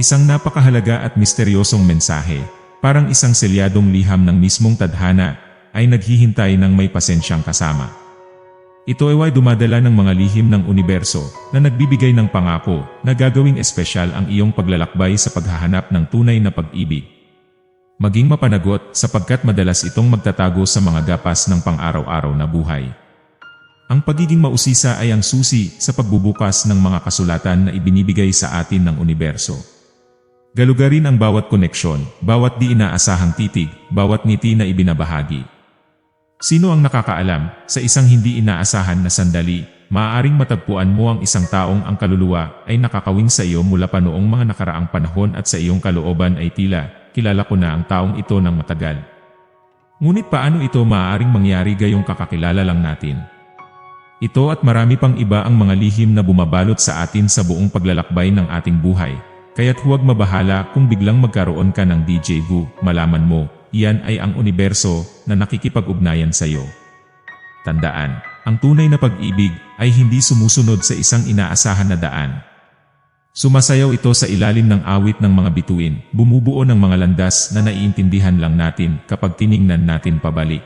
Isang napakahalaga at misteryosong mensahe, parang isang selyadong liham ng mismong tadhana, ay naghihintay ng may pasensyang kasama. Ito ay dumadala ng mga lihim ng universo na nagbibigay ng pangako na gagawing espesyal ang iyong paglalakbay sa paghahanap ng tunay na pag-ibig. Maging mapanagot sapagkat madalas itong magtatago sa mga gapas ng pang-araw-araw na buhay. Ang pagiging mausisa ay ang susi sa pagbubukas ng mga kasulatan na ibinibigay sa atin ng universo. Galugarin ang bawat koneksyon, bawat di inaasahang titig, bawat ngiti na ibinabahagi. Sino ang nakakaalam, sa isang hindi inaasahan na sandali, maaaring matagpuan mo ang isang taong ang kaluluwa ay nakakawing sa iyo mula pa noong mga nakaraang panahon at sa iyong kalooban ay tila, kilala ko na ang taong ito ng matagal. Ngunit paano ito maaaring mangyari gayong kakakilala lang natin? Ito at marami pang iba ang mga lihim na bumabalot sa atin sa buong paglalakbay ng ating buhay. Kaya't huwag mabahala kung biglang magkaroon ka ng DJ Vu, malaman mo, iyan ay ang universo na nakikipag-ugnayan sa iyo. Tandaan, ang tunay na pag-ibig ay hindi sumusunod sa isang inaasahan na daan. Sumasayaw ito sa ilalim ng awit ng mga bituin, bumubuo ng mga landas na naiintindihan lang natin kapag tiningnan natin pabalik.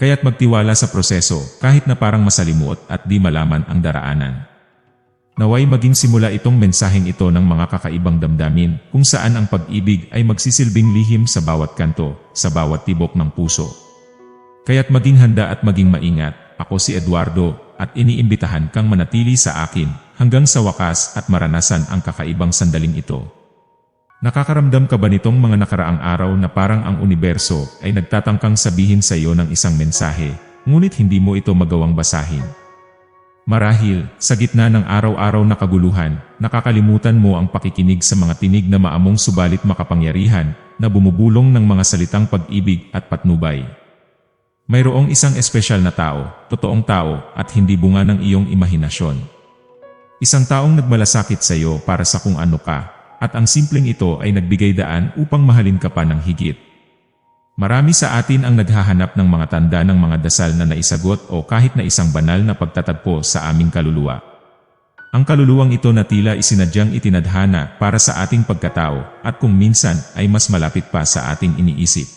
Kaya't magtiwala sa proseso kahit na parang masalimuot at di malaman ang daraanan. Naway maging simula itong mensaheng ito ng mga kakaibang damdamin kung saan ang pag-ibig ay magsisilbing lihim sa bawat kanto, sa bawat tibok ng puso. Kaya't maging handa at maging maingat, ako si Eduardo, at iniimbitahan kang manatili sa akin hanggang sa wakas at maranasan ang kakaibang sandaling ito. Nakakaramdam ka ba nitong mga nakaraang araw na parang ang universo ay nagtatangkang sabihin sa iyo ng isang mensahe, ngunit hindi mo ito magawang basahin? Marahil, sa gitna ng araw-araw na kaguluhan, nakakalimutan mo ang pakikinig sa mga tinig na maamong subalit makapangyarihan na bumubulong ng mga salitang pag-ibig at patnubay. Mayroong isang espesyal na tao, totoong tao, at hindi bunga ng iyong imahinasyon. Isang taong nagmalasakit sa iyo para sa kung ano ka, at ang simpleng ito ay nagbigay daan upang mahalin ka pa ng higit. Marami sa atin ang naghahanap ng mga tanda ng mga dasal na naisagot o kahit na isang banal na pagtatagpo sa aming kaluluwa. Ang kaluluwang ito na tila isinadyang itinadhana para sa ating pagkatao at kung minsan ay mas malapit pa sa ating iniisip.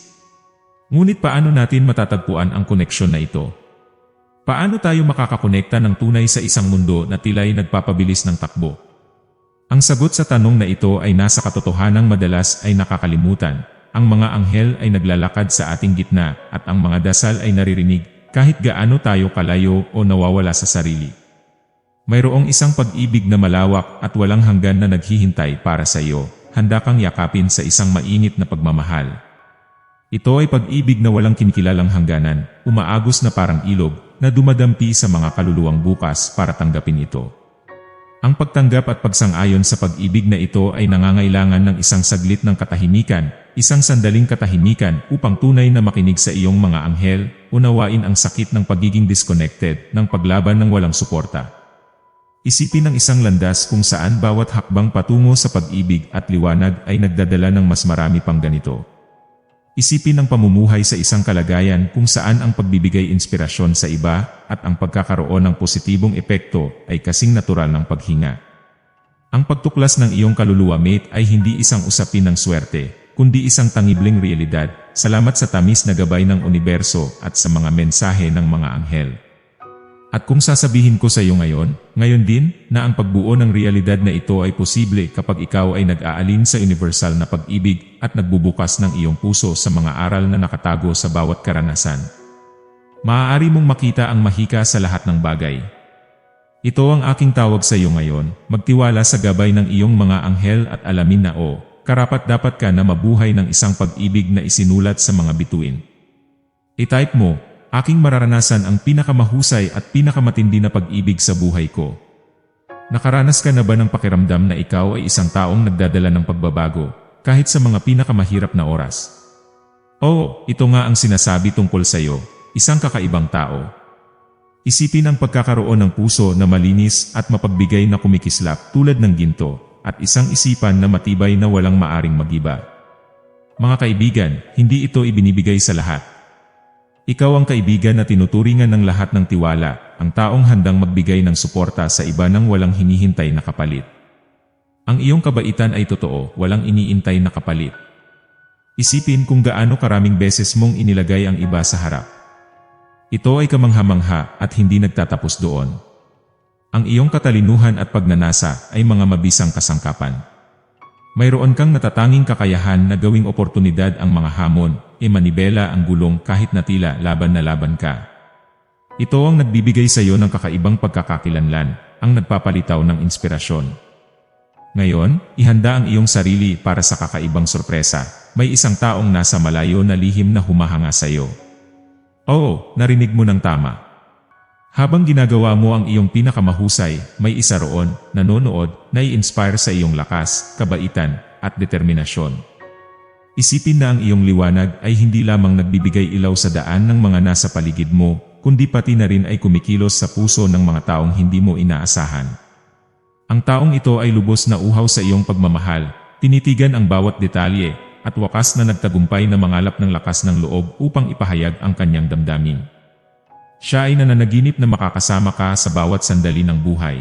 Ngunit paano natin matatagpuan ang koneksyon na ito? Paano tayo makakakonekta ng tunay sa isang mundo na tila'y nagpapabilis ng takbo? Ang sagot sa tanong na ito ay nasa katotohanang madalas ay nakakalimutan. Ang mga anghel ay naglalakad sa ating gitna at ang mga dasal ay naririnig kahit gaano tayo kalayo o nawawala sa sarili. Mayroong isang pag-ibig na malawak at walang hanggan na naghihintay para sa iyo, handa kang yakapin sa isang mainit na pagmamahal. Ito ay pag-ibig na walang kinikilalang hangganan, umaagos na parang ilog, na dumadampi sa mga kaluluwang bukas para tanggapin ito. Ang pagtanggap at pagsang-ayon sa pag-ibig na ito ay nangangailangan ng isang saglit ng katahimikan, isang sandaling katahimikan upang tunay na makinig sa iyong mga anghel, unawain ang sakit ng pagiging disconnected, ng paglaban ng walang suporta. Isipin ang isang landas kung saan bawat hakbang patungo sa pag-ibig at liwanag ay nagdadala ng mas marami pang ganito. Isipin ang pamumuhay sa isang kalagayan kung saan ang pagbibigay inspirasyon sa iba at ang pagkakaroon ng positibong epekto ay kasing natural ng paghinga. Ang pagtuklas ng iyong kaluluwa mate ay hindi isang usapin ng swerte, kundi isang tangibling realidad, salamat sa tamis na gabay ng universo at sa mga mensahe ng mga anghel. At kung sasabihin ko sa iyo ngayon, ngayon din, na ang pagbuo ng realidad na ito ay posible kapag ikaw ay nag-aalin sa universal na pag-ibig at nagbubukas ng iyong puso sa mga aral na nakatago sa bawat karanasan. Maaari mong makita ang mahika sa lahat ng bagay. Ito ang aking tawag sa iyo ngayon, magtiwala sa gabay ng iyong mga anghel at alamin na o, karapat dapat ka na mabuhay ng isang pag-ibig na isinulat sa mga bituin. I-type mo, aking mararanasan ang pinakamahusay at pinakamatindi na pag-ibig sa buhay ko. Nakaranas ka na ba ng pakiramdam na ikaw ay isang taong nagdadala ng pagbabago, kahit sa mga pinakamahirap na oras? Oo, ito nga ang sinasabi tungkol sa iyo, isang kakaibang tao. Isipin ang pagkakaroon ng puso na malinis at mapagbigay na kumikislap tulad ng ginto, at isang isipan na matibay na walang maaring magiba. Mga kaibigan, hindi ito ibinibigay sa lahat. Ikaw ang kaibigan na tinuturingan ng lahat ng tiwala, ang taong handang magbigay ng suporta sa iba nang walang hinihintay na kapalit. Ang iyong kabaitan ay totoo, walang iniintay na kapalit. Isipin kung gaano karaming beses mong inilagay ang iba sa harap. Ito ay kamangha-mangha at hindi nagtatapos doon. Ang iyong katalinuhan at pagnanasa ay mga mabisang kasangkapan. Mayroon kang natatanging kakayahan na gawing oportunidad ang mga hamon, e manibela ang gulong kahit na tila laban na laban ka. Ito ang nagbibigay sa iyo ng kakaibang pagkakakilanlan, ang nagpapalitaw ng inspirasyon. Ngayon, ihanda ang iyong sarili para sa kakaibang sorpresa. May isang taong nasa malayo na lihim na humahanga sa iyo. Oo, narinig mo ng tama. Habang ginagawa mo ang iyong pinakamahusay, may isa roon, nanonood, na i-inspire sa iyong lakas, kabaitan, at determinasyon. Isipin na ang iyong liwanag ay hindi lamang nagbibigay ilaw sa daan ng mga nasa paligid mo, kundi pati na rin ay kumikilos sa puso ng mga taong hindi mo inaasahan. Ang taong ito ay lubos na uhaw sa iyong pagmamahal, tinitigan ang bawat detalye, at wakas na nagtagumpay na mangalap ng lakas ng loob upang ipahayag ang kanyang damdamin. Siya ay nananaginip na makakasama ka sa bawat sandali ng buhay.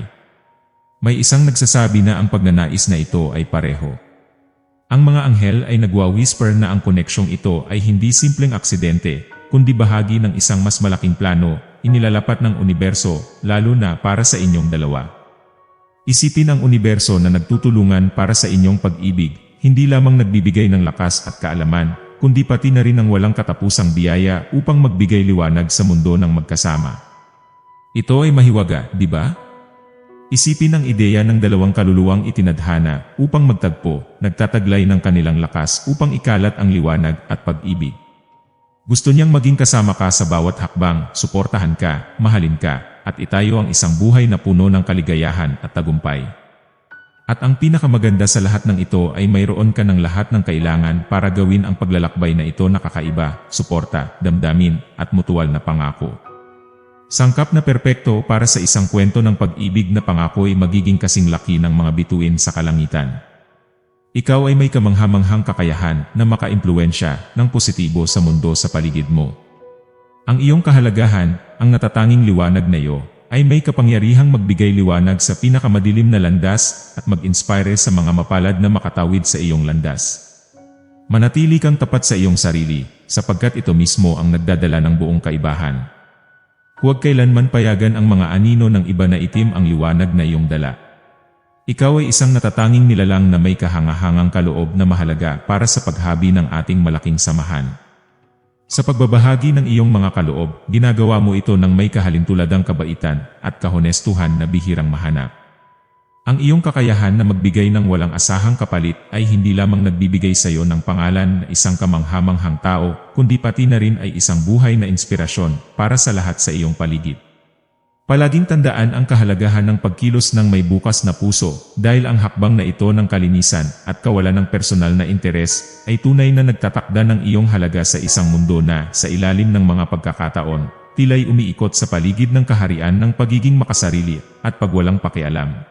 May isang nagsasabi na ang pagnanais na ito ay pareho. Ang mga anghel ay nagwa-whisper na ang koneksyong ito ay hindi simpleng aksidente, kundi bahagi ng isang mas malaking plano, inilalapat ng universo, lalo na para sa inyong dalawa. Isipin ang universo na nagtutulungan para sa inyong pag-ibig, hindi lamang nagbibigay ng lakas at kaalaman, kundi pati na rin ng walang katapusang biyaya upang magbigay liwanag sa mundo ng magkasama. Ito ay mahiwaga, di ba? Isipin ang ideya ng dalawang kaluluwang itinadhana upang magtagpo, nagtataglay ng kanilang lakas upang ikalat ang liwanag at pag-ibig. Gusto niyang maging kasama ka sa bawat hakbang, suportahan ka, mahalin ka, at itayo ang isang buhay na puno ng kaligayahan at tagumpay. At ang pinakamaganda sa lahat ng ito ay mayroon ka ng lahat ng kailangan para gawin ang paglalakbay na ito na kakaiba, suporta, damdamin, at mutual na pangako. Sangkap na perpekto para sa isang kwento ng pag-ibig na pangako ay magiging kasing laki ng mga bituin sa kalangitan. Ikaw ay may kamanghamanghang kakayahan na makaimpluensya ng positibo sa mundo sa paligid mo. Ang iyong kahalagahan, ang natatanging liwanag na iyo, ay may kapangyarihang magbigay liwanag sa pinakamadilim na landas at mag-inspire sa mga mapalad na makatawid sa iyong landas. Manatili kang tapat sa iyong sarili, sapagkat ito mismo ang nagdadala ng buong kaibahan. Huwag kailanman payagan ang mga anino ng iba na itim ang liwanag na iyong dala. Ikaw ay isang natatanging nilalang na may kahangahangang kaloob na mahalaga para sa paghabi ng ating malaking samahan. Sa pagbabahagi ng iyong mga kaloob, ginagawa mo ito ng may kahalintuladang kabaitan at kahonestuhan na bihirang mahanap. Ang iyong kakayahan na magbigay ng walang asahang kapalit ay hindi lamang nagbibigay sa iyo ng pangalan na isang kamanghamanghang tao, kundi pati na rin ay isang buhay na inspirasyon para sa lahat sa iyong paligid. Palaging tandaan ang kahalagahan ng pagkilos ng may bukas na puso dahil ang hakbang na ito ng kalinisan at kawalan ng personal na interes ay tunay na nagtatakda ng iyong halaga sa isang mundo na sa ilalim ng mga pagkakataon, tila'y umiikot sa paligid ng kaharian ng pagiging makasarili at pagwalang pakialam.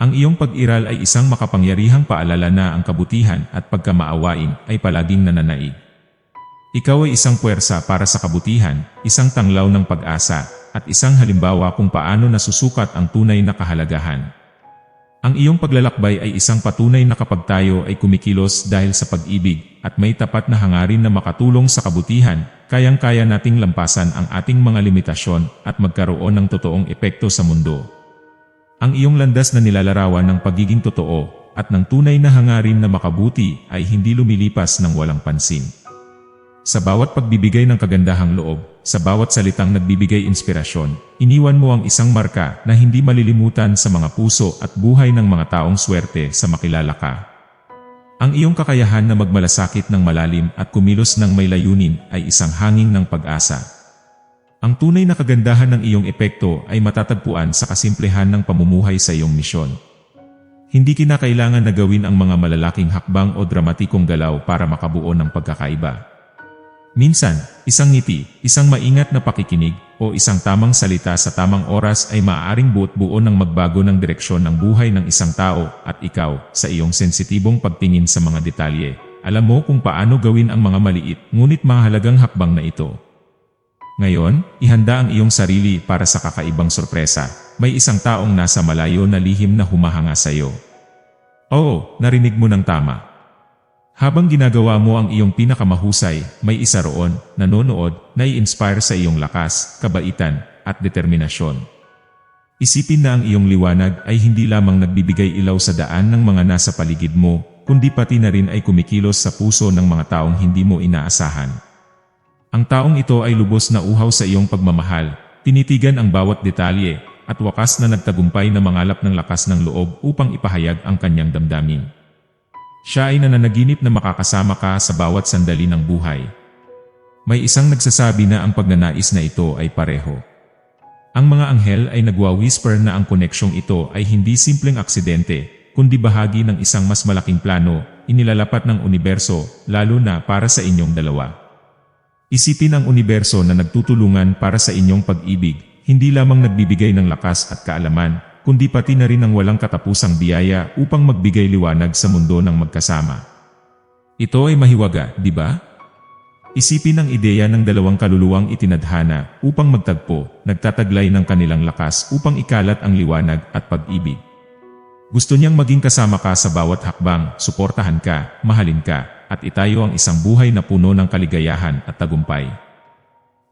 Ang iyong pag-iral ay isang makapangyarihang paalala na ang kabutihan at pagkamaawain ay palaging nananaig. Ikaw ay isang puwersa para sa kabutihan, isang tanglaw ng pag-asa, at isang halimbawa kung paano nasusukat ang tunay na kahalagahan. Ang iyong paglalakbay ay isang patunay na kapag tayo ay kumikilos dahil sa pag-ibig at may tapat na hangarin na makatulong sa kabutihan, kayang-kaya nating lampasan ang ating mga limitasyon at magkaroon ng totoong epekto sa mundo. Ang iyong landas na nilalarawan ng pagiging totoo at ng tunay na hangarin na makabuti ay hindi lumilipas ng walang pansin. Sa bawat pagbibigay ng kagandahang loob, sa bawat salitang nagbibigay inspirasyon, iniwan mo ang isang marka na hindi malilimutan sa mga puso at buhay ng mga taong swerte sa makilala ka. Ang iyong kakayahan na magmalasakit ng malalim at kumilos ng may layunin ay isang hanging ng pag-asa. Ang tunay na kagandahan ng iyong epekto ay matatagpuan sa kasimplehan ng pamumuhay sa iyong misyon. Hindi kinakailangan na gawin ang mga malalaking hakbang o dramatikong galaw para makabuo ng pagkakaiba. Minsan, isang ngiti, isang maingat na pakikinig, o isang tamang salita sa tamang oras ay maaaring buot-buo ng magbago ng direksyon ng buhay ng isang tao at ikaw sa iyong sensitibong pagtingin sa mga detalye. Alam mo kung paano gawin ang mga maliit ngunit mahalagang hakbang na ito. Ngayon, ihanda ang iyong sarili para sa kakaibang sorpresa. May isang taong nasa malayo na lihim na humahanga sa iyo. Oo, narinig mo ng tama. Habang ginagawa mo ang iyong pinakamahusay, may isa roon, nanonood, na i-inspire sa iyong lakas, kabaitan, at determinasyon. Isipin na ang iyong liwanag ay hindi lamang nagbibigay ilaw sa daan ng mga nasa paligid mo, kundi pati na rin ay kumikilos sa puso ng mga taong hindi mo inaasahan. Ang taong ito ay lubos na uhaw sa iyong pagmamahal, tinitigan ang bawat detalye, at wakas na nagtagumpay na mangalap ng lakas ng loob upang ipahayag ang kanyang damdamin. Siya ay nananaginip na makakasama ka sa bawat sandali ng buhay. May isang nagsasabi na ang pagnanais na ito ay pareho. Ang mga anghel ay nagwa-whisper na ang koneksyong ito ay hindi simpleng aksidente, kundi bahagi ng isang mas malaking plano, inilalapat ng universo, lalo na para sa inyong dalawa. Isipin ang universo na nagtutulungan para sa inyong pag-ibig, hindi lamang nagbibigay ng lakas at kaalaman, kundi pati na rin ng walang katapusang biyaya upang magbigay liwanag sa mundo ng magkasama. Ito ay mahiwaga, di ba? Isipin ang ideya ng dalawang kaluluwang itinadhana upang magtagpo, nagtataglay ng kanilang lakas upang ikalat ang liwanag at pag-ibig. Gusto niyang maging kasama ka sa bawat hakbang, suportahan ka, mahalin ka, at itayo ang isang buhay na puno ng kaligayahan at tagumpay.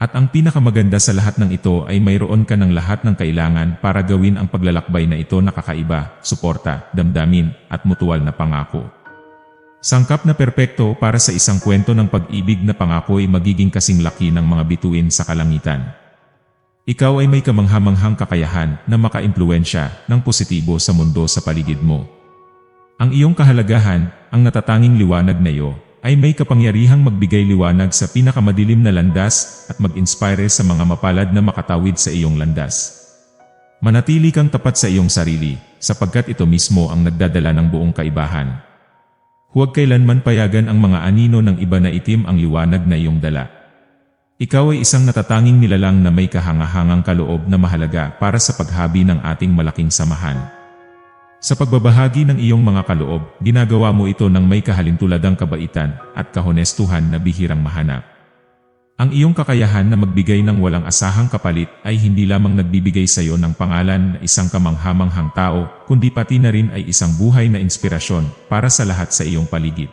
At ang pinakamaganda sa lahat ng ito ay mayroon ka ng lahat ng kailangan para gawin ang paglalakbay na ito na kakaiba, suporta, damdamin, at mutual na pangako. Sangkap na perpekto para sa isang kwento ng pag-ibig na pangako ay magiging kasing laki ng mga bituin sa kalangitan. Ikaw ay may kamanghamanghang kakayahan na makaimpluensya ng positibo sa mundo sa paligid mo. Ang iyong kahalagahan, ang natatanging liwanag na iyo, ay may kapangyarihang magbigay liwanag sa pinakamadilim na landas at mag-inspire sa mga mapalad na makatawid sa iyong landas. Manatili kang tapat sa iyong sarili, sapagkat ito mismo ang nagdadala ng buong kaibahan. Huwag kailanman payagan ang mga anino ng iba na itim ang liwanag na iyong dala. Ikaw ay isang natatanging nilalang na may kahangahangang kaloob na mahalaga para sa paghabi ng ating malaking samahan. Sa pagbabahagi ng iyong mga kaloob, ginagawa mo ito ng may kahalintuladang kabaitan at kahonestuhan na bihirang mahanap. Ang iyong kakayahan na magbigay ng walang asahang kapalit ay hindi lamang nagbibigay sa iyo ng pangalan na isang kamanghamanghang tao, kundi pati na rin ay isang buhay na inspirasyon para sa lahat sa iyong paligid.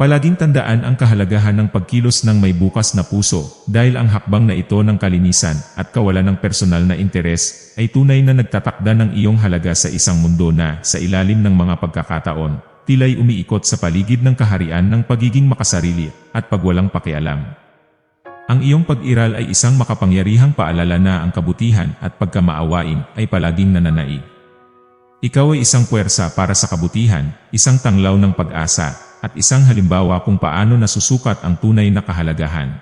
Palaging tandaan ang kahalagahan ng pagkilos ng may bukas na puso dahil ang hakbang na ito ng kalinisan at kawalan ng personal na interes ay tunay na nagtatakda ng iyong halaga sa isang mundo na sa ilalim ng mga pagkakataon, tila'y umiikot sa paligid ng kaharian ng pagiging makasarili at pagwalang pakialam. Ang iyong pag-iral ay isang makapangyarihang paalala na ang kabutihan at pagkamaawain ay palaging nananaig. Ikaw ay isang puwersa para sa kabutihan, isang tanglaw ng pag-asa, at isang halimbawa kung paano nasusukat ang tunay na kahalagahan.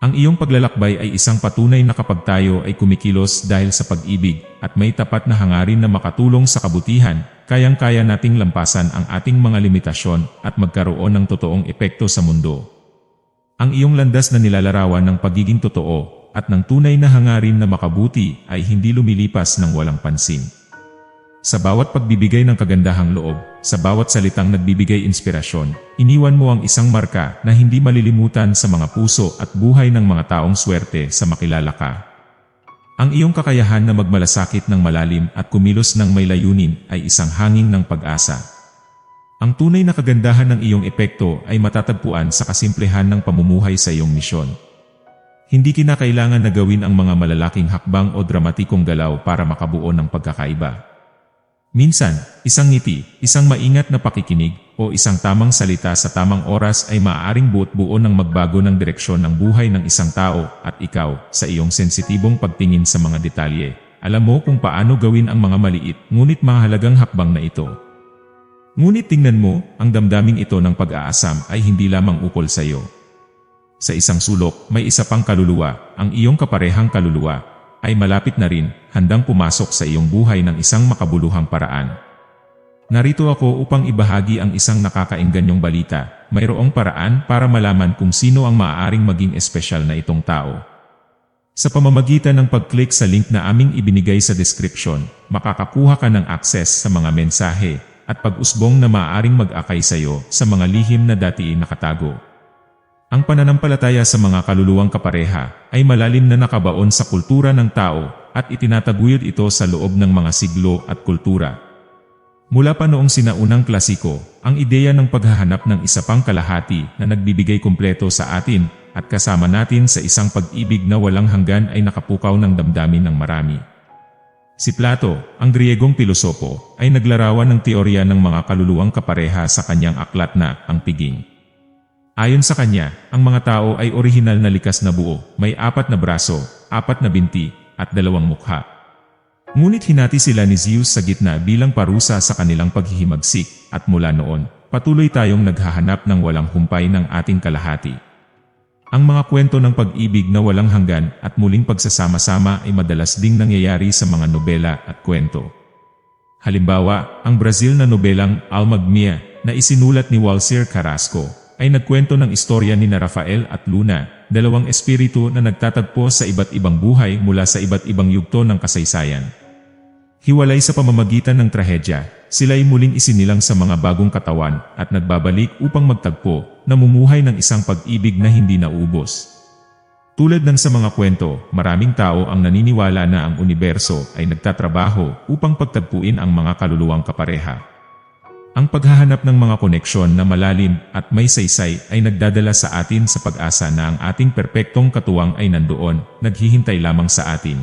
Ang iyong paglalakbay ay isang patunay na kapag tayo ay kumikilos dahil sa pag-ibig at may tapat na hangarin na makatulong sa kabutihan, kayang-kaya nating lampasan ang ating mga limitasyon at magkaroon ng totoong epekto sa mundo. Ang iyong landas na nilalarawan ng pagiging totoo at ng tunay na hangarin na makabuti ay hindi lumilipas ng walang pansin. Sa bawat pagbibigay ng kagandahang loob, sa bawat salitang nagbibigay inspirasyon, iniwan mo ang isang marka na hindi malilimutan sa mga puso at buhay ng mga taong swerte sa makilala ka. Ang iyong kakayahan na magmalasakit ng malalim at kumilos ng may layunin ay isang hangin ng pag-asa. Ang tunay na kagandahan ng iyong epekto ay matatagpuan sa kasimplehan ng pamumuhay sa iyong misyon. Hindi kinakailangan na gawin ang mga malalaking hakbang o dramatikong galaw para makabuo ng pagkakaiba. Minsan, isang ngiti, isang maingat na pakikinig, o isang tamang salita sa tamang oras ay maaaring buot-buo ng magbago ng direksyon ng buhay ng isang tao at ikaw sa iyong sensitibong pagtingin sa mga detalye. Alam mo kung paano gawin ang mga maliit ngunit mahalagang hakbang na ito. Ngunit tingnan mo, ang damdaming ito ng pag-aasam ay hindi lamang ukol sa iyo. Sa isang sulok, may isa pang kaluluwa, ang iyong kaparehang kaluluwa, ay malapit na rin, handang pumasok sa iyong buhay ng isang makabuluhang paraan. Narito ako upang ibahagi ang isang nakakainganyong balita, mayroong paraan para malaman kung sino ang maaaring maging espesyal na itong tao. Sa pamamagitan ng pag-click sa link na aming ibinigay sa description, makakakuha ka ng access sa mga mensahe at pag-usbong na maaaring mag-akay sa iyo sa mga lihim na dati nakatago. Ang pananampalataya sa mga kaluluwang kapareha ay malalim na nakabaon sa kultura ng tao at itinataguyod ito sa loob ng mga siglo at kultura. Mula pa noong sinaunang klasiko, ang ideya ng paghahanap ng isa pang kalahati na nagbibigay kumpleto sa atin at kasama natin sa isang pag-ibig na walang hanggan ay nakapukaw ng damdamin ng marami. Si Plato, ang Griegong pilosopo, ay naglarawan ng teorya ng mga kaluluwang kapareha sa kanyang aklat na Ang Piging. Ayon sa kanya, ang mga tao ay orihinal na likas na buo, may apat na braso, apat na binti, at dalawang mukha. Ngunit hinati sila ni Zeus sa gitna bilang parusa sa kanilang paghihimagsik, at mula noon, patuloy tayong naghahanap ng walang humpay ng ating kalahati. Ang mga kwento ng pag-ibig na walang hanggan at muling pagsasama-sama ay madalas ding nangyayari sa mga nobela at kwento. Halimbawa, ang Brazil na nobelang Almag Mia na isinulat ni Walser Carrasco ay nagkwento ng istorya ni Rafael at Luna, dalawang espiritu na nagtatagpo sa iba't ibang buhay mula sa iba't ibang yugto ng kasaysayan. Hiwalay sa pamamagitan ng trahedya, sila ay muling isinilang sa mga bagong katawan at nagbabalik upang magtagpo, namumuhay ng isang pag-ibig na hindi naubos. Tulad ng sa mga kwento, maraming tao ang naniniwala na ang universo ay nagtatrabaho upang pagtagpuin ang mga kaluluwang kapareha. Ang paghahanap ng mga koneksyon na malalim at may saysay ay nagdadala sa atin sa pag-asa na ang ating perpektong katuwang ay nandoon, naghihintay lamang sa atin.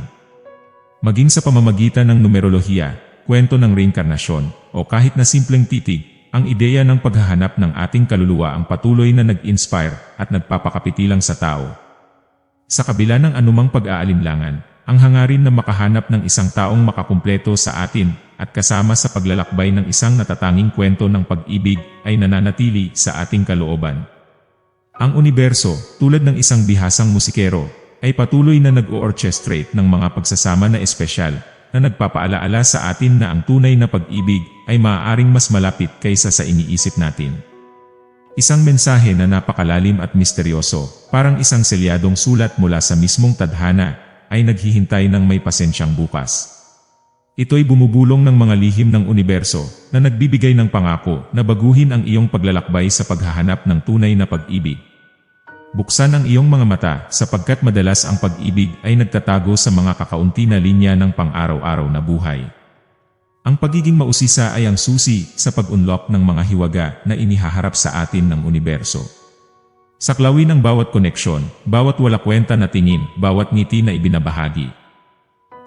Maging sa pamamagitan ng numerolohiya, kwento ng reinkarnasyon, o kahit na simpleng titig, ang ideya ng paghahanap ng ating kaluluwa ang patuloy na nag-inspire at nagpapakapitilang sa tao. Sa kabila ng anumang pag-aalinlangan, ang hangarin na makahanap ng isang taong makakumpleto sa atin at kasama sa paglalakbay ng isang natatanging kwento ng pag-ibig ay nananatili sa ating kalooban. Ang universo, tulad ng isang bihasang musikero, ay patuloy na nag-o-orchestrate ng mga pagsasama na espesyal na nagpapaalaala sa atin na ang tunay na pag-ibig ay maaaring mas malapit kaysa sa iniisip natin. Isang mensahe na napakalalim at misteryoso, parang isang selyadong sulat mula sa mismong tadhana, ay naghihintay ng may pasensyang bukas. Ito'y bumubulong ng mga lihim ng universo na nagbibigay ng pangako na baguhin ang iyong paglalakbay sa paghahanap ng tunay na pag-ibig. Buksan ang iyong mga mata sapagkat madalas ang pag-ibig ay nagtatago sa mga kakaunti na linya ng pang-araw-araw na buhay. Ang pagiging mausisa ay ang susi sa pag-unlock ng mga hiwaga na inihaharap sa atin ng universo. Saklawin ang bawat koneksyon, bawat wala kwenta na tingin, bawat ngiti na ibinabahagi.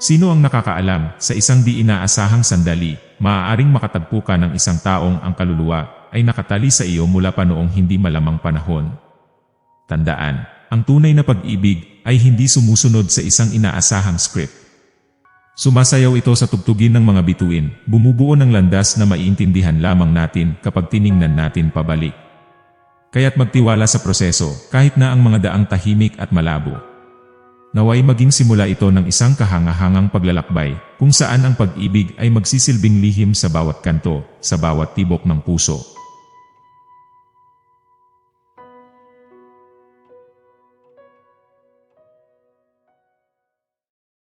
Sino ang nakakaalam, sa isang di inaasahang sandali, maaaring makatagpo ka ng isang taong ang kaluluwa ay nakatali sa iyo mula pa noong hindi malamang panahon. Tandaan, ang tunay na pag-ibig ay hindi sumusunod sa isang inaasahang script. Sumasayaw ito sa tugtugin ng mga bituin, bumubuo ng landas na maiintindihan lamang natin kapag tiningnan natin pabalik. Kaya't magtiwala sa proseso kahit na ang mga daang tahimik at malabo. Naway maging simula ito ng isang kahangahangang paglalakbay kung saan ang pag-ibig ay magsisilbing lihim sa bawat kanto, sa bawat tibok ng puso.